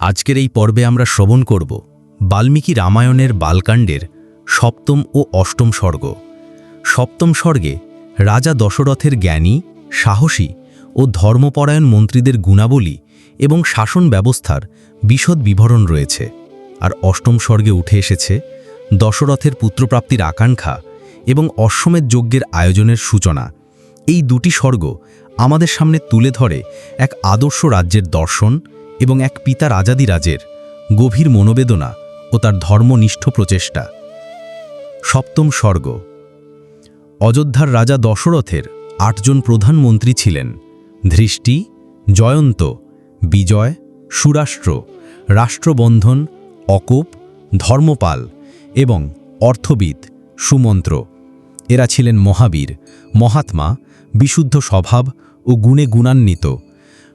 আজকের এই পর্বে আমরা শ্রবণ করব বাল্মীকি রামায়ণের বালকাণ্ডের সপ্তম ও অষ্টম স্বর্গ। সপ্তম স্বর্গে রাজা দশরথের জ্ঞানী, সাহসী ও ধর্মপরায়ণ মন্ত্রীদের গুণাবলী এবং শাসন ব্যবস্থার বিশদ বিবরণ রয়েছে। আর অষ্টম স্বর্গে উঠে এসেছে দশরথের পুত্রপ্রাপ্তির আকাঙ্ক্ষা এবং অশ্বমেধ যজ্ঞের আয়োজনের সূচনা। এই দুটি স্বর্গ আমাদের সামনে তুলে ধরে এক আদর্শ রাজ্যের দর্শন এবং এক পিতা রাজাদি রাজের গভীর মনোবেদনা ও তার ধর্মনিষ্ঠ প্রচেষ্টা। সপ্তম স্বর্গ। অযোধ্যার রাজা দশরথের আটজন প্রধানমন্ত্রী ছিলেন। ধৃষ্টি, জয়ন্ত, বিজয়, সুরাষ্ট্র, রাষ্ট্রবন্ধন, অকূপ, ধর্মপাল এবং অর্থবিদ সুমন্ত্র। এরা ছিলেন মহাবীর, মহাত্মা বিশুদ্ধ স্বভাব ও গুণে গুণান্বিত।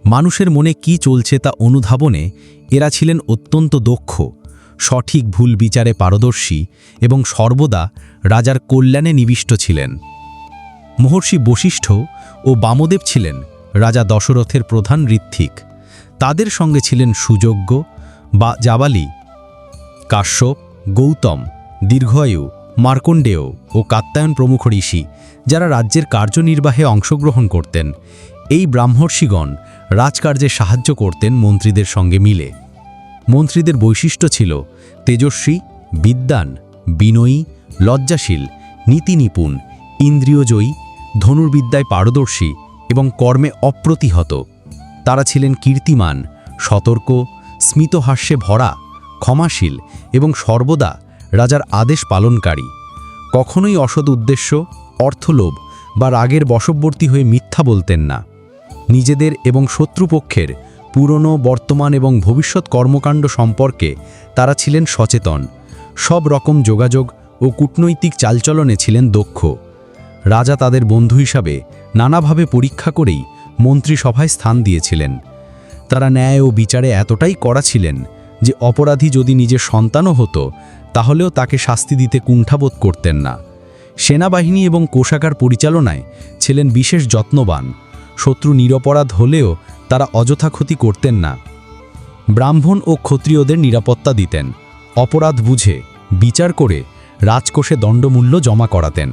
মানুষের মনে কি চলছে তা অনুধাবনে এরা ছিলেন অত্যন্ত দক্ষ, সঠিক ভুল বিচারে পারদর্শী এবং সর্বদা রাজার কল্যাণে নিবিষ্ট ছিলেন। মহর্ষি বশিষ্ঠ ও বামদেব ছিলেন রাজা দশরথের প্রধান ঋত্বিক। তাদের সঙ্গে ছিলেন সুযোগ্য বা জাবালি, কাশ্যপ, গৌতম, দীর্ঘায়ু মার্কণ্ডেয় ও কাত্যায়ন প্রমুখ ঋষি, যারা রাজ্যের কার্যনির্বাহে অংশগ্রহণ করতেন। এই ব্রাহ্মর্ষিগণ রাজকার্যে সাহায্য করতেন মন্ত্রীদের সঙ্গে মিলে। মন্ত্রীদের বৈশিষ্ট্য ছিল তেজস্বী, বিদ্বান, বিনয়ী, লজ্জাশীল নীতি নিপুণ ইন্দ্রিয়জয়ী, ধনুর্বিদ্যায় পারদর্শী এবং কর্মে অপ্রতিহত। তারা ছিলেন কীর্তিমান, সতর্ক, স্মিতহাস্যে ভরা, ক্ষমাশীল এবং সর্বদা রাজার আদেশ পালনকারী। কখনোই অসৎ উদ্দেশ্য, অর্থলোভ বা রাগের বশবর্তী হয়ে মিথ্যা বলতেন না। নিজেদের এবং শত্রুপক্ষের পুরনো, বর্তমান এবং ভবিষ্যৎ কর্মকাণ্ড সম্পর্কে তারা ছিলেন সচেতন। সব রকম যোগাযোগ ও কূটনৈতিক চালচলনে ছিলেন দক্ষ। রাজা তাদের বন্ধু হিসাবে নানাভাবে পরীক্ষা করেই মন্ত্রিসভায় স্থান দিয়েছিলেন। তারা ন্যায় ও বিচারে এতটাই করা ছিলেন যে অপরাধী যদি নিজের সন্তানও হতো তাহলেও তাকে শাস্তি দিতে কুণ্ঠাবোধ করতেন না। সেনাবাহিনী এবং কোষাগার পরিচালনায় ছিলেন বিশেষ যত্নবান, শত্রু নিরপরাধ হলেও তারা অযথা ক্ষতি করতেন না। ব্রাহ্মণ ও ক্ষত্রিয়দের নিরাপত্তা দিতেন, অপরাধ বুঝে বিচার করে রাজকোষে দণ্ডমূল্য জমা করাতেন।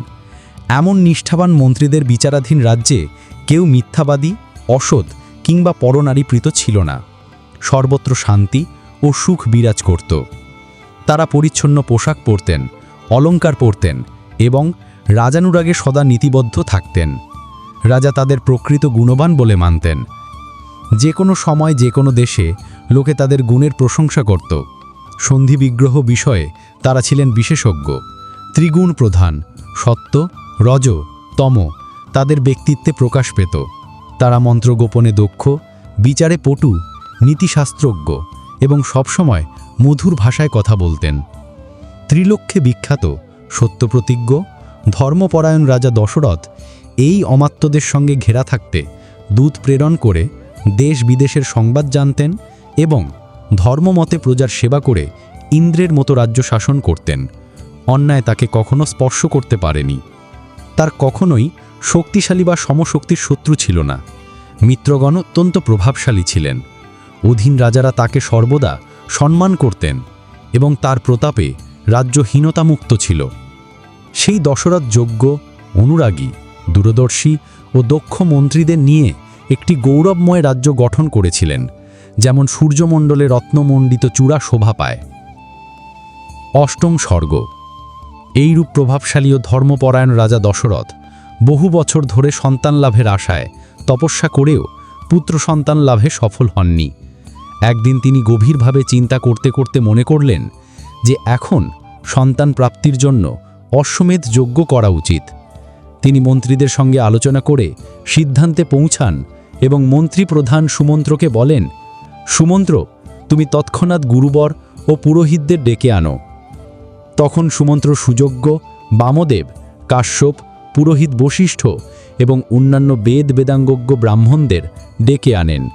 এমন নিষ্ঠাবান মন্ত্রীদের বিচারাধীন রাজ্যে কেউ মিথ্যাবাদী, অসৎ কিংবা পরনারীপ্রীত ছিল না। সর্বত্র শান্তি ও সুখ বিরাজ করত। তারা পরিচ্ছন্ন পোশাক পরতেন, অলঙ্কার পরতেন এবং রাজানুরাগে সদা নীতিবদ্ধ থাকতেন। রাজা তাদের প্রকৃত গুণবান বলে মানতেন। যে কোনো সময় যে কোনো দেশে লোকে তাদের গুণের প্রশংসা করত। সন্ধি বিগ্রহ বিষয়ে তারা ছিলেন বিশেষজ্ঞ। ত্রিগুণ প্রধান, সত্য, রজ, তম তাদের ব্যক্তিত্বে প্রকাশ পেত। তারা মন্ত্রগোপনে দক্ষ, বিচারে পটু, নীতিশাস্ত্রজ্ঞ এবং সবসময় মধুর ভাষায় কথা বলতেন। ত্রিলক্ষে বিখ্যাত সত্যপ্রতিজ্ঞ, ধর্মপরায়ণ রাজা দশরথ এই অমাত্যদের সঙ্গে ঘেরা থাকতে দূত প্রেরণ করে দেশ বিদেশের সংবাদ জানতেন এবং ধর্মমতে প্রজার সেবা করে ইন্দ্রের মতো রাজ্য শাসন করতেন। অন্যায় তাকে কখনো স্পর্শ করতে পারেনি। তার কখনোই শক্তিশালী বা সমশক্তির শত্রু ছিল না। মিত্রগণ অত্যন্ত প্রভাবশালী ছিলেন। অধীন রাজারা তাকে সর্বদা সম্মান করতেন এবং তার প্রতাপে রাজ্য হীনতামুক্ত ছিল। সেই দশরথ যোগ্য অনুরাগী, দূরদর্শী ও দক্ষ মন্ত্রীদের নিয়ে একটি গৌরবময় রাজ্য গঠন করেছিলেন, যেমন সূর্যমণ্ডলে রত্নমণ্ডিত চূড়া শোভা পায়। অষ্টম স্বর্গ। এইরূপ প্রভাবশালী ও ধর্মপরায়ণ রাজা দশরথ বহু বছর ধরে সন্তান লাভের আশায় তপস্যা করেও পুত্র সন্তান লাভে সফল হননি। একদিন তিনি গভীরভাবে চিন্তা করতে করতে মনে করলেন যে এখন সন্তান প্রাপ্তির জন্য অশ্বমেধ যোগ্য করা উচিত। তিনি মন্ত্রীদের সঙ্গে আলোচনা করে সিদ্ধান্তে পৌঁছান এবং মন্ত্রী প্রধান সুমন্ত্রকে বলেন, সুমন্ত্র, তুমি তৎক্ষণাৎ গুরুবর ও পুরোহিতদের ডেকে আনো। তখন সুমন্ত্র সুযোগ্য বামদেব, কাশ্যপ, পুরোহিত বশিষ্ঠ এবং অন্যান্য বেদ বেদাঙ্গজ্ঞ ব্রাহ্মণদের ডেকে আনেন।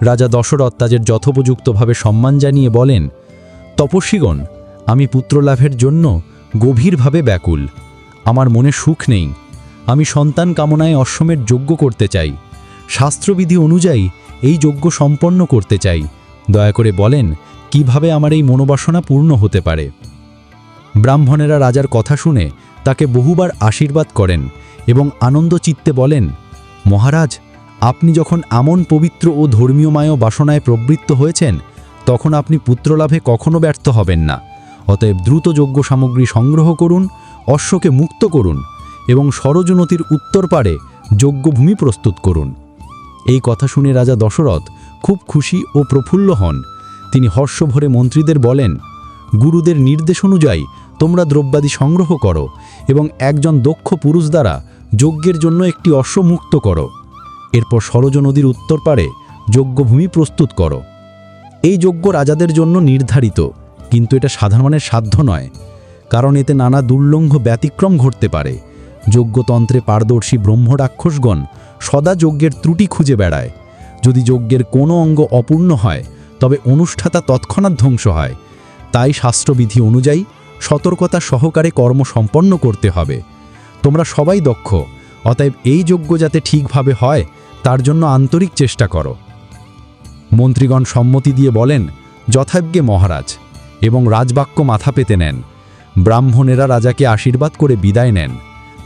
রাজা দশরথ তাদের যথোপযুক্তভাবে সম্মান জানিয়ে বলেন, তপস্বীগণ, আমি পুত্রলাভের জন্য গভীরভাবে ব্যাকুল। আমার মনে সুখ নেই। আমি সন্তান কামনায় অশ্বমের যোগ্য করতে চাই। শাস্ত্রবিধি অনুযায়ী এই যজ্ঞ সম্পন্ন করতে চাই। দয়া করে বলেন, কীভাবে আমার এই মনোবাসনা পূর্ণ হতে পারে? ব্রাহ্মণেরা রাজার কথা শুনে তাকে বহুবার আশীর্বাদ করেন এবং আনন্দ চিত্তে বলেন, মহারাজ আপনি যখন এমন পবিত্র ও ধর্মীয়ময় বাসনায় প্রবৃত্ত হয়েছেন, তখন আপনি পুত্রলাভে কখনো ব্যর্থ হবেন না। অতএব দ্রুত যোগ্য সামগ্রী সংগ্রহ করুন, অশ্বকে মুক্ত করুন এবং সরজ নদীর উত্তর পারে যজ্ঞভূমি প্রস্তুত করুন। এই কথা শুনে রাজা দশরথ খুব খুশি ও প্রফুল্ল হন। তিনি হর্ষভরে মন্ত্রীদের বলেন, গুরুদের নির্দেশ অনুযায়ী তোমরা দ্রব্যাদি সংগ্রহ করো এবং একজন দক্ষ পুরুষ দ্বারা যজ্ঞের জন্য একটি অশ্ব মুক্ত করো। এরপর সরজ নদীর উত্তর পারে যজ্ঞভূমি প্রস্তুত করো। এই যজ্ঞ রাজাদের জন্য নির্ধারিত, কিন্তু এটা সাধারণের সাধ্য নয়, কারণ এতে নানা দুর্লঙ্ঘ ব্যতিক্রম ঘটতে পারে। যজ্ঞতন্ত্রে পারদর্শী ব্রহ্ম রাক্ষসগণ সদা যজ্ঞের ত্রুটি খুঁজে বেড়ায়। যদি যজ্ঞের কোনো অঙ্গ অপূর্ণ হয়, তবে অনুষ্ঠাতা তৎক্ষণাৎ ধ্বংস হয়। তাই শাস্ত্রবিধি অনুযায়ী সতর্কতা সহকারে কর্ম সম্পন্ন করতে হবে। তোমরা সবাই দক্ষ, অতএব এই যজ্ঞ যাতে ঠিকভাবে হয় তার জন্য আন্তরিক চেষ্টা করো। মন্ত্রীগণ সম্মতি দিয়ে বলেন, যথাজ্ঞে মহারাজ, এবং রাজবাক্য মাথা পেতে নেন। ব্রাহ্মণেরা রাজাকে আশীর্বাদ করে বিদায় নেন।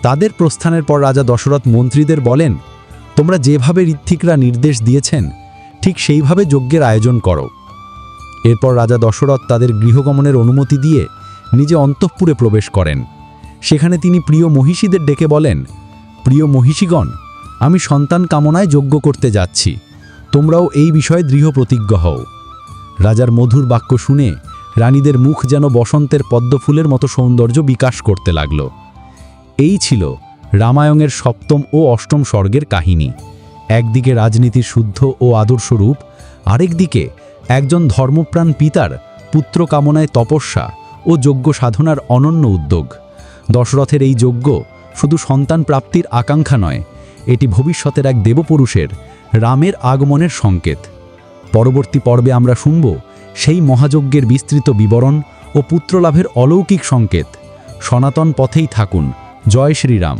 তাদের প্রস্থানের পর রাজা দশরথ মন্ত্রীদের বলেন, তোমরা যেভাবে ঋত্বিকরা নির্দেশ দিয়েছেন, ঠিক সেইভাবে যজ্ঞের আয়োজন করো। এরপর রাজা দশরথ তাদের গৃহগমনের অনুমতি দিয়ে নিজে অন্তঃপুরে প্রবেশ করেন। সেখানে তিনি প্রিয় মহিষীদের ডেকে বলেন, প্রিয় মহিষীগণ আমি সন্তান কামনায় যজ্ঞ করতে যাচ্ছি। তোমরাও এই বিষয়ে দৃঢ় প্রতিজ্ঞ হও। রাজার মধুর বাক্য শুনে রানীদের মুখ যেন বসন্তের পদ্মফুলের মতো সৌন্দর্য বিকাশ করতে লাগল। এই ছিল রামায়ণের সপ্তম ও অষ্টম স্বর্গের কাহিনী। একদিকে রাজনীতির শুদ্ধ ও আদর্শ রূপ আরেকদিকে একজন ধর্মপ্রাণ পিতার পুত্র কামনায় তপস্যা ও যজ্ঞ সাধনার অনন্য উদ্যোগ। দশরথের এই যজ্ঞ শুধু সন্তান প্রাপ্তির আকাঙ্ক্ষা নয় এটি ভবিষ্যতের এক দেবপুরুষের রামের আগমনের সংকেত। পরবর্তী পর্বে আমরা শুনব সেই মহাযজ্ঞের বিস্তৃত বিবরণ ও পুত্রলাভের অলৌকিক সংকেত। সনাতন পথেই থাকুন। জয় শ্রীরাম।